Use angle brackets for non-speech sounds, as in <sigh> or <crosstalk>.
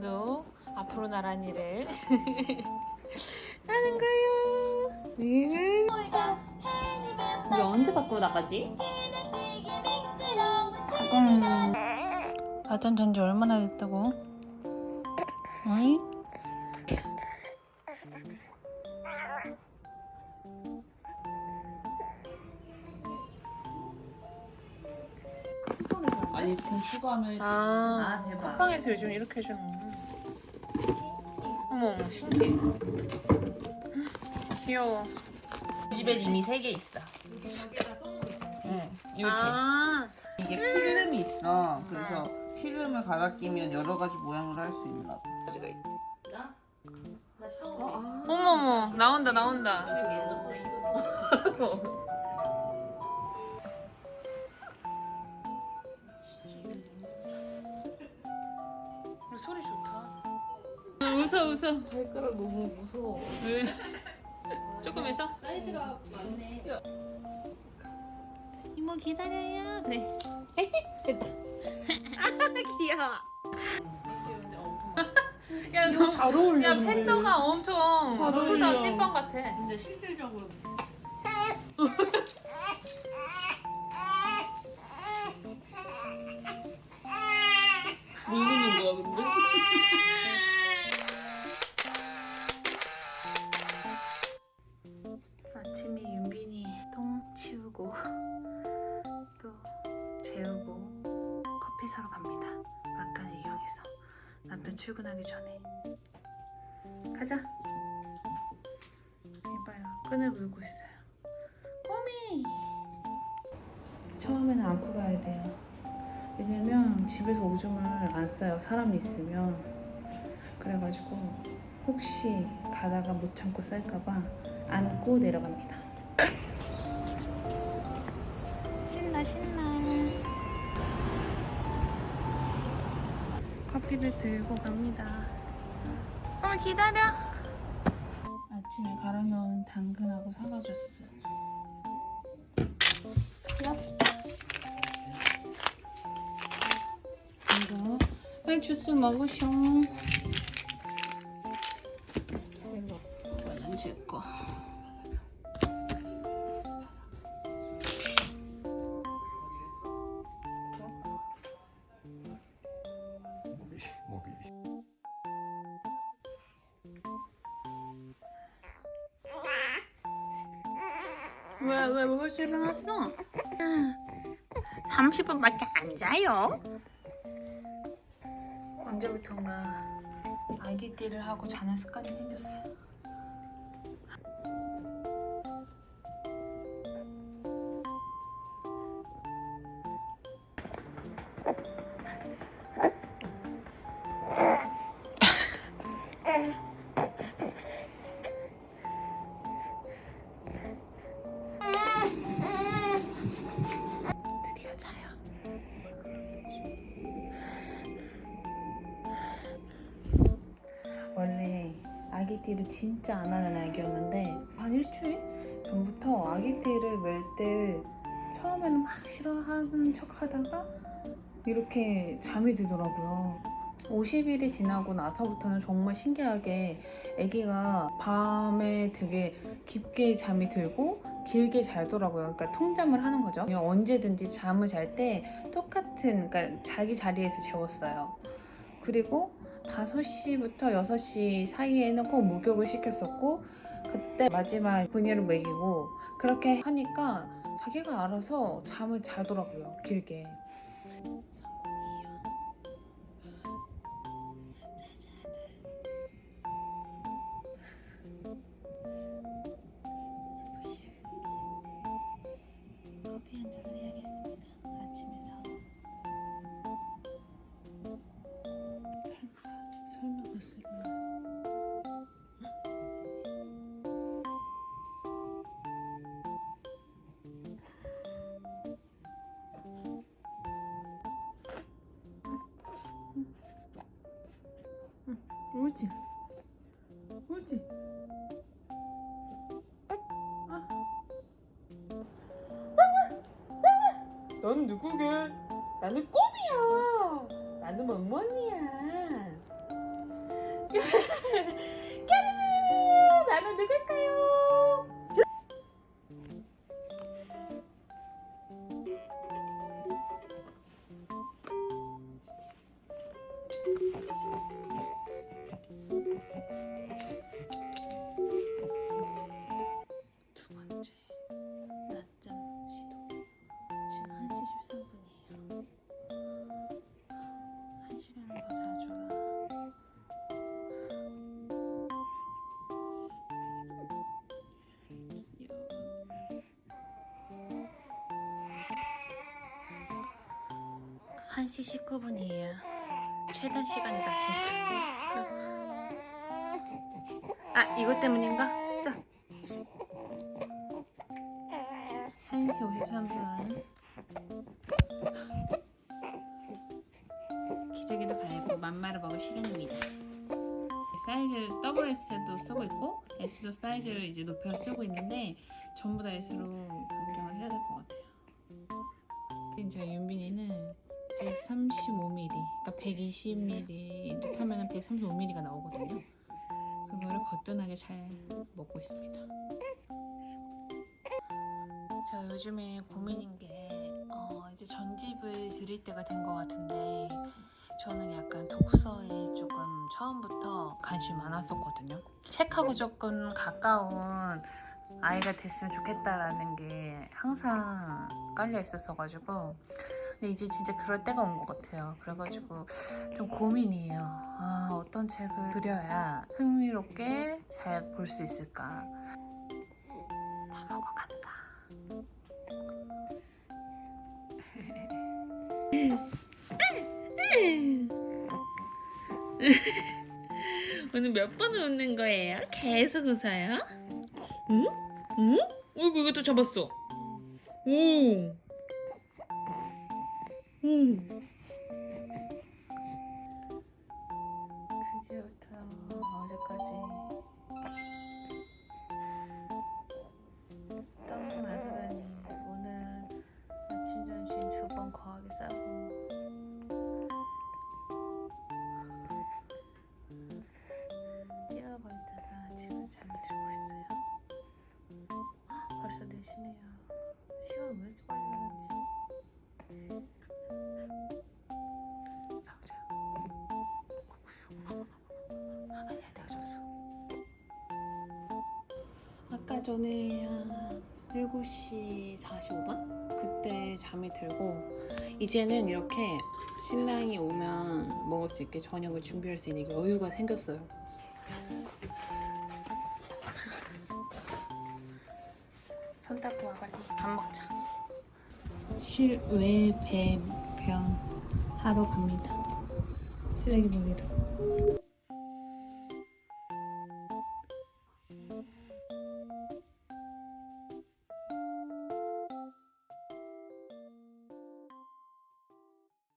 양도 앞으로 나란 일을 <laughs> 하는 거요. 예. 우리 언제 밖으로 나가지? 잠깐. 낮잠 잔지 얼마나 됐다고? 어이? 아니 그 수감을 아, 아, 대박. 쿠팡에서 요즘 이렇게 해주는 어머 어머 신기해. 귀여워. 집에 이미 세 개 있어. 응 이렇게 아. 이게 필름이 있어. 그래서 필름을 갈아 끼면 여러 가지 모양으로 할수 있나 봐. 가지가 있. 어머 어머 나온다 나온다. <laughs> 소리 좋다 웃어 웃어 발가락 너무 무서워. 왜? 조금 해서? 사이즈가 많네. 이모 기다려요 그래 귀여워. 야, 너, 잘 어울려. 야 팬더가 엄청 잘 크다 어울려. 찐빵 같아 근데 실질적으로 <laughs> 모르는 거야 근데? <laughs> 출근하기 전에 가자. 이봐요 끈을 물고 있어요. 꼬미. 처음에는 안고 가야 돼요. 왜냐면 집에서 오줌을 안 싸요. 사람이 있으면 그래가지고 혹시 가다가 못 참고 쌀까봐 안고 내려갑니다. <laughs> 신나 신나. 커피를 들고 갑니다. 어 기다려. 아침에 갈아놓은 당근하고 사과 주스. 이거 빨리 주스 먹으쇼. 왜, 왜 벌써 일어났어? 30분밖에 안 자요? 언제부턴가 아기 띠를 하고 자는 습관이 생겼어요. 아기띠를 진짜 안 하는 아기였는데 한 일주일 전부터 아기띠를 멜 때 처음에는 막 싫어하는 척 하다가 이렇게 잠이 들더라고요. 50일이 지나고 나서부터는 정말 신기하게 아기가 밤에 되게 깊게 잠이 들고 길게 잘더라고요. 그러니까 통잠을 하는 거죠. 그냥 언제든지 잠을 잘 때 똑같은 그러니까 자기 자리에서 재웠어요. 그리고 5시부터 6시 사이에는 꼭 목욕을 시켰었고 그때 마지막 분유를 먹이고 그렇게 하니까 자기가 알아서 잠을 자더라고요. 길게. 울지? 울지? 넌 누구게? 나는 꼬미야. 나는 멍멍이야. 까르르르 <laughs> 나는 누굴까요? 1시 19분이에요. 최단 시간이다, 진짜. 아, 이것 때문인가? 자. 1시 53분. 기저귀도 갈고 맘마를 먹을 시간입니다. 사이즈를 더블 S도 쓰고 있고 S도 사이즈를 이제 높여 쓰고 있는데 전부 다 S로 변경을 해야 될 것 같아요. 이제 윤빈이는 135mm, 그러니까 120mm 하면 135mm가 나오거든요. 그거를 거뜬하게 잘 먹고 있습니다. 제가 요즘에 고민인 게 어, 이제 전집을 드릴 때가 된 것 같은데 저는 약간 독서에 조금 처음부터 관심이 많았었거든요. 책하고 조금 가까운 아이가 됐으면 좋겠다라는 게 항상 깔려 있었어 가지고 근데 이제 진짜 그럴 때가 온 것 같아요. 그래가지고 좀 고민이에요. 아, 어떤 책을 그려야 흥미롭게 잘 볼 수 있을까? 다 먹어간다. <laughs> 오늘 몇 번을 웃는 거예요? 계속 웃어요? 응? 응? 어이구 이것도 잡았어. 오. 응. 그제부터 어제까지 떡을 마시다니 오늘 아침 점심 두번 거하게 싸고 아까 전에 한 7시 45분? 그때 잠이 들고 이제는 이렇게 신랑이 오면 먹을 수 있게 저녁을 준비할 수 있는 여유가 생겼어요. 손 닦고 와 빨리 밥 먹자. 실외 배변 하러 갑니다. 쓰레기 버리러.